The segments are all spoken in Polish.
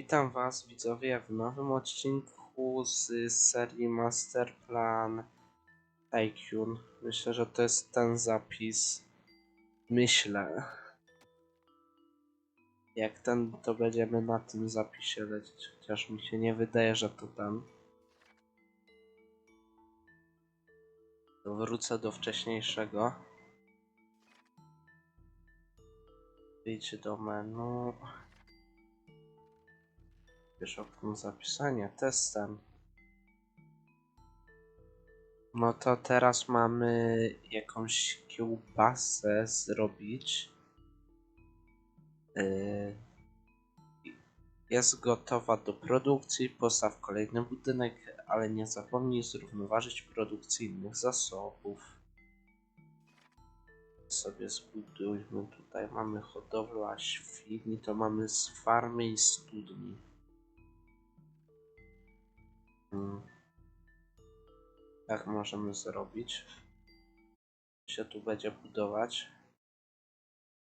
Witam Was widzowie w nowym odcinku z serii Masterplan Tycoon. Myślę, że to jest ten zapis. Myślę. Jak ten, to będziemy na tym zapisie lecieć, chociaż mi się nie wydaje, że to ten. To wrócę do wcześniejszego. Wyjdź do menu. Wiesz okno zapisania testem. No to teraz mamy jakąś kiełbasę zrobić. Yy, Jest gotowa do produkcji. Postaw kolejny budynek, ale nie zapomnij zrównoważyć produkcyjnych zasobów. Sobie zbudujmy tutaj. Mamy hodowla świni, to mamy z farmy i studni. Tak możemy zrobić. Się tu będzie budować.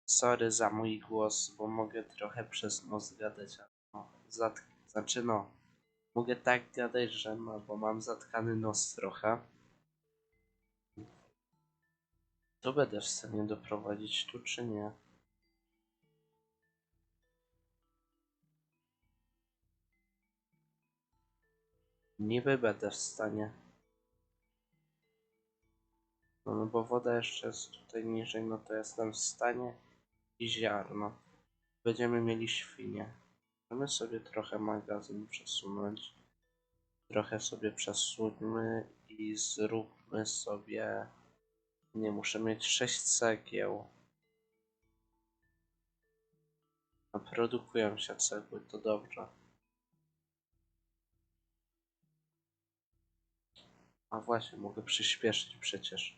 Sorry za mój głos, bo mogę trochę przez nos gadać. No, znaczy no, mogę tak gadać, że no, bo mam zatkany nos trochę. To będę w stanie doprowadzić tu, czy nie? Niby będę w stanie. No, no bo woda jeszcze jest tutaj niżej, no to jestem w stanie i ziarno. Będziemy mieli świnie. Możemy sobie trochę magazyn przesunąć. Trochę sobie przesuńmy i zróbmy sobie... Nie, muszę mieć 6 cegieł. A produkują się cegły, to dobrze. A właśnie, mogę przyspieszyć przecież.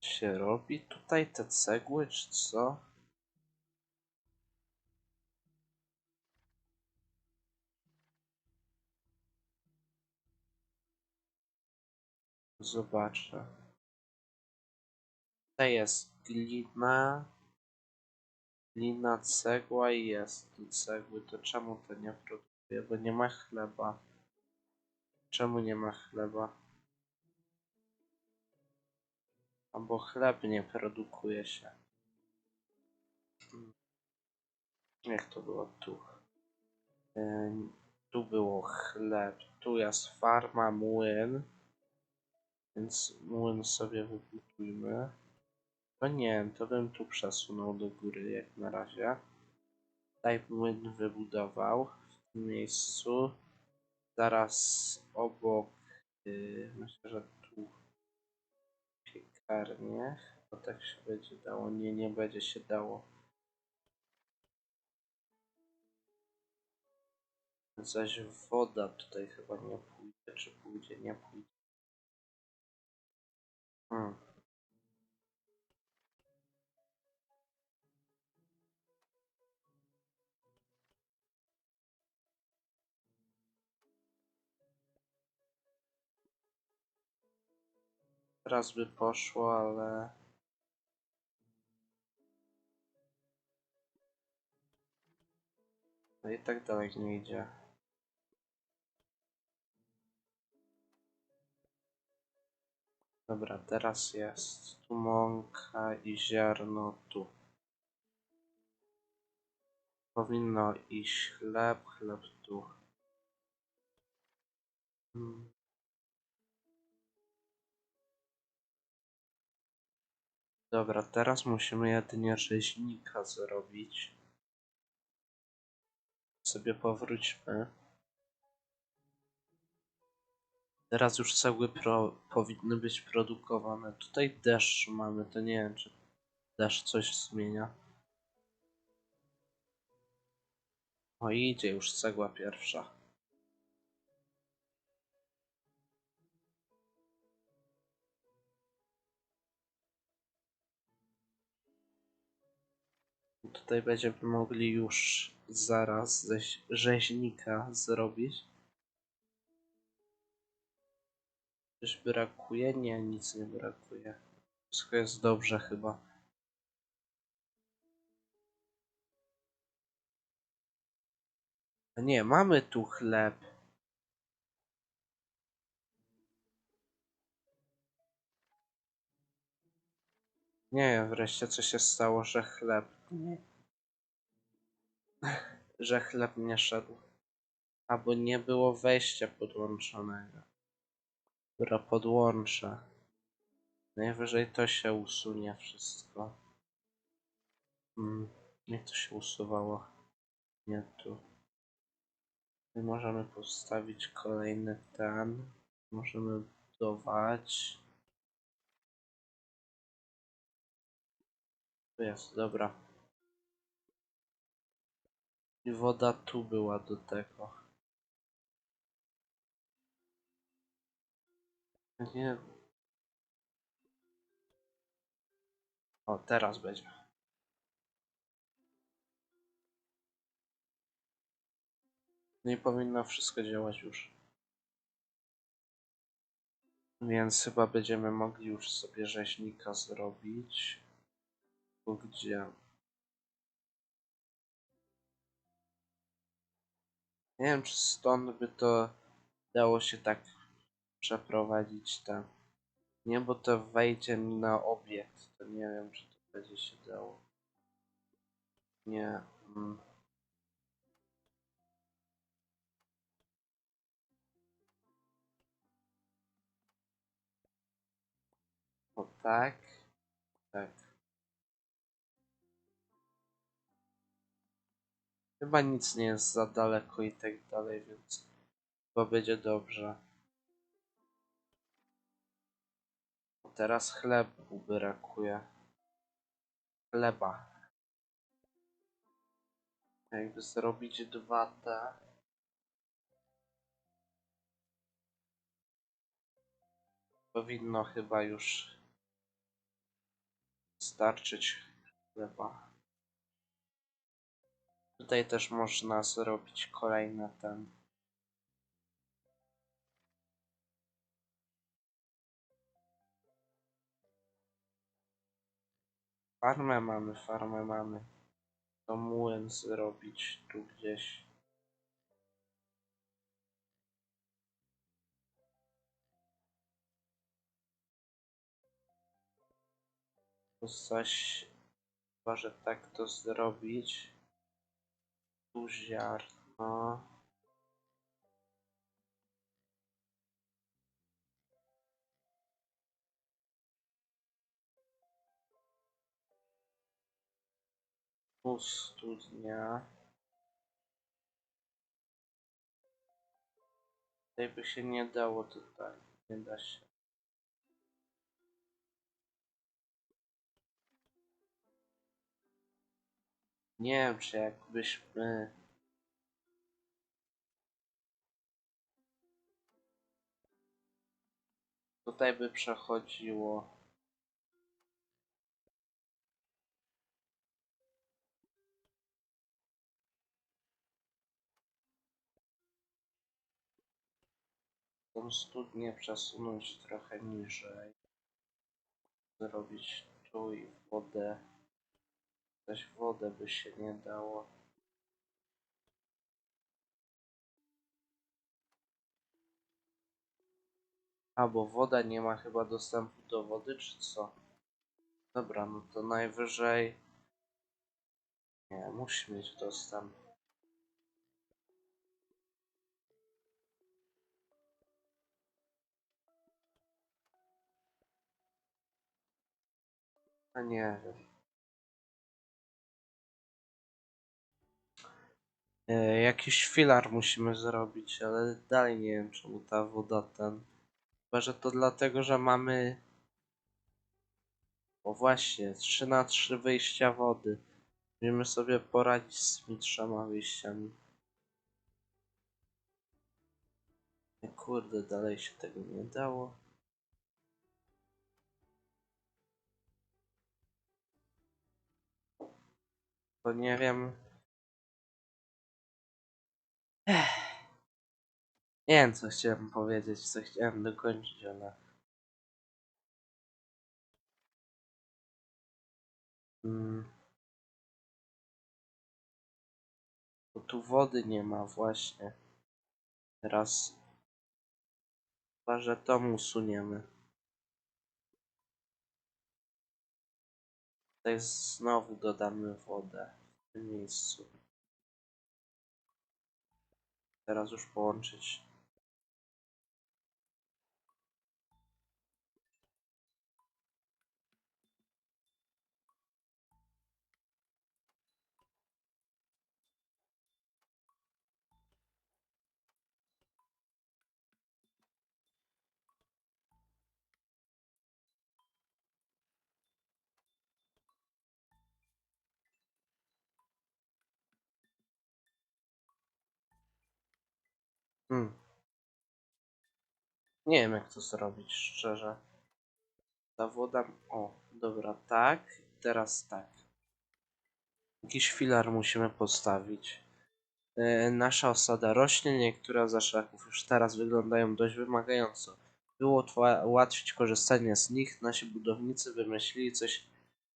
Się robi tutaj te cegły, czy co? Zobaczę. Tutaj jest glina. Glina, cegła i jest tu cegły. To czemu to nie produkuje? Bo nie ma chleba. Czemu nie ma chleba? Albo chleb nie produkuje się. Hmm. Jak to było tu? Tu było chleb. Tu jest farma, młyn. Więc młyn sobie wybudujmy. No nie, to bym tu przesunął do góry jak na razie. Tutaj młyn wybudował w tym miejscu. Zaraz obok, yy, myślę, że tu piekarnię. Chyba tak się będzie dało. Nie, nie będzie się dało. Zaś woda tutaj chyba nie pójdzie. Czy pójdzie? Nie pójdzie. Hmm. Teraz by poszło, ale... No i tak dalej nie idzie. Dobra, teraz jest tu mąka i ziarno tu. Powinno iść chleb, chleb tu. Hmm. Dobra, teraz musimy jedynie rzeźnika zrobić. Sobie powróćmy. Teraz już cegły pro, powinny być produkowane. Tutaj deszcz mamy, to nie wiem, czy deszcz coś zmienia. O, idzie już cegła pierwsza. Tutaj będziemy mogli już zaraz ze rzeźnika zrobić. Coś brakuje? Nie, nic nie brakuje. Wszystko jest dobrze chyba. Nie, mamy tu chleb. Nie wreszcie co się stało, że chleb nie... że chleb nie szedł. Albo nie było wejścia podłączonego. Dobra, podłączę. Najwyżej to się usunie wszystko. Hmm, niech to się usuwało. Nie tu. Możemy postawić kolejny ten. Możemy budować. Tu jest, dobra. I woda tu była do tego. Nie. O, teraz będzie. No i powinno wszystko działać już. Więc chyba będziemy mogli już sobie rzeźnika zrobić. Bo gdzie? Nie wiem, czy stąd by to dało się tak przeprowadzić tam. Nie, bo to wejdzie na obiekt. To nie wiem, czy to będzie się dało. Nie. Mm. O tak. Tak. Chyba nic nie jest za daleko i tak dalej, więc chyba będzie dobrze. Teraz chlebu brakuje. Chleba. Jakby zrobić dwa te. Powinno chyba już starczyć chleba. Tutaj też można zrobić kolejny ten. Farmę mamy, farmę mamy. To młyn zrobić tu gdzieś. Tu coś, chyba że tak to zrobić. Tu ziarno. Tu studnia. Tutaj by się nie dało tutaj. Nie da się. Nie wiem, czy jakbyśmy... Tutaj by przechodziło. Tą studnię przesunąć trochę niżej. Zrobić tu i wodę. Też wodę by się nie dało. A, bo woda nie ma chyba dostępu do wody, czy co? Dobra, no to najwyżej... Nie, musi mieć dostęp. A nie wiem. Jakiś filar musimy zrobić, ale dalej nie wiem czemu ta woda ten... Chyba, że to dlatego, że mamy... O właśnie, 3 na 3 wyjścia wody. Musimy sobie poradzić z tymi trzema wyjściami. Nie, Kurde, dalej się tego nie dało. To nie wiem. Ech. Nie wiem, co chciałem powiedzieć, co chciałem dokończyć, ale. Mm. Bo tu wody nie ma właśnie. Teraz chyba, że to usuniemy. Tutaj znowu dodamy wodę w tym miejscu. Teraz już połączyć. Hmm. Nie wiem jak to zrobić, szczerze. Ta woda... O, dobra, tak. Teraz tak. Jakiś filar musimy postawić. E, nasza osada rośnie, niektóre ze szlaków już teraz wyglądają dość wymagająco. Było ułatwić korzystanie z nich, nasi budownicy wymyślili coś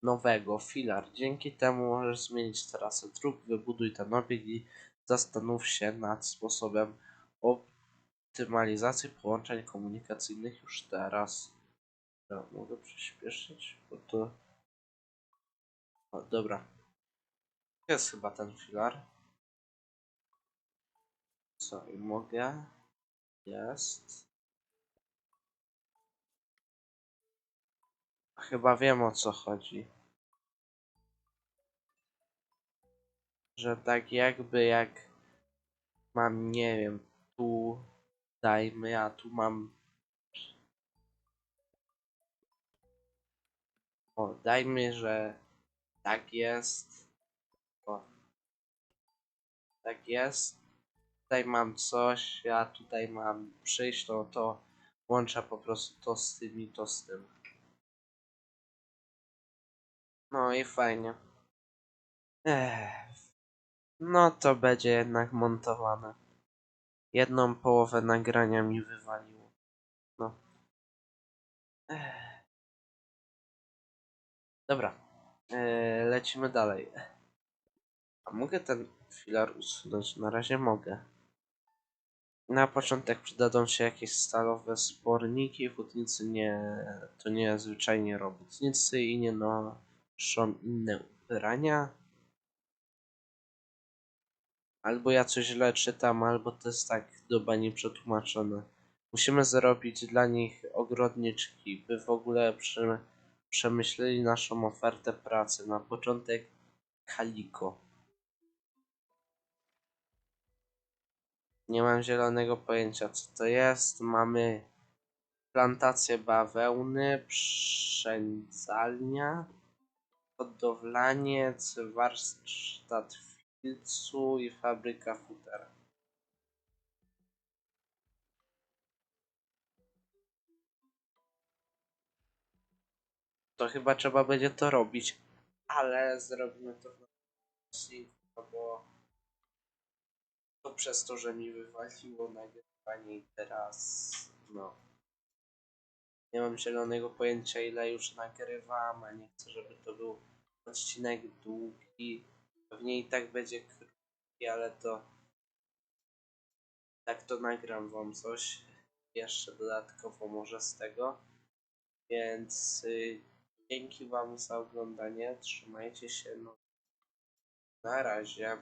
nowego, filar. Dzięki temu możesz zmienić trasę dróg, wybuduj ten obieg i zastanów się nad sposobem optymalizacji połączeń komunikacyjnych już teraz. Ja mogę przyspieszyć, bo to... O, dobra. Jest chyba ten filar. Co, i mogę? Jest. Chyba wiem o co chodzi. Że tak jakby jak mam, nie wiem, tu dajmy, a tu mam O, dajmy, że tak jest. O. Tak jest. Tutaj mam coś, ja tutaj mam przyjść, to to łączę po prostu to z tym i to z tym. No i fajnie. Ech. No to będzie jednak montowane. Jedną połowę nagrania mi wywaliło. No. Ech. Dobra. Eee, lecimy dalej. A mogę ten filar usunąć? Na razie mogę. Na początek przydadzą się jakieś stalowe sporniki. Hutnicy nie... to nie zwyczajnie robotnicy i nie noszą inne ubrania. Albo ja coś źle czytam, albo to jest tak do bani przetłumaczone. Musimy zrobić dla nich ogrodniczki, by w ogóle przy, przemyśleli naszą ofertę pracy. Na początek Kaliko. Nie mam zielonego pojęcia co to jest. Mamy plantację bawełny, przędzalnia, hodowlaniec, warsztat filcu i fabryka futer. To chyba trzeba będzie to robić, ale zrobimy to w odcinku, bo to przez to, że mi wywaliło nagrywanie i teraz no nie mam zielonego pojęcia ile już nagrywam, a nie chcę, żeby to był odcinek długi. Pewnie i tak będzie krótki, ale to tak to nagram wam coś jeszcze dodatkowo może z tego. Więc y, dzięki wam za oglądanie. Trzymajcie się. No. Na razie.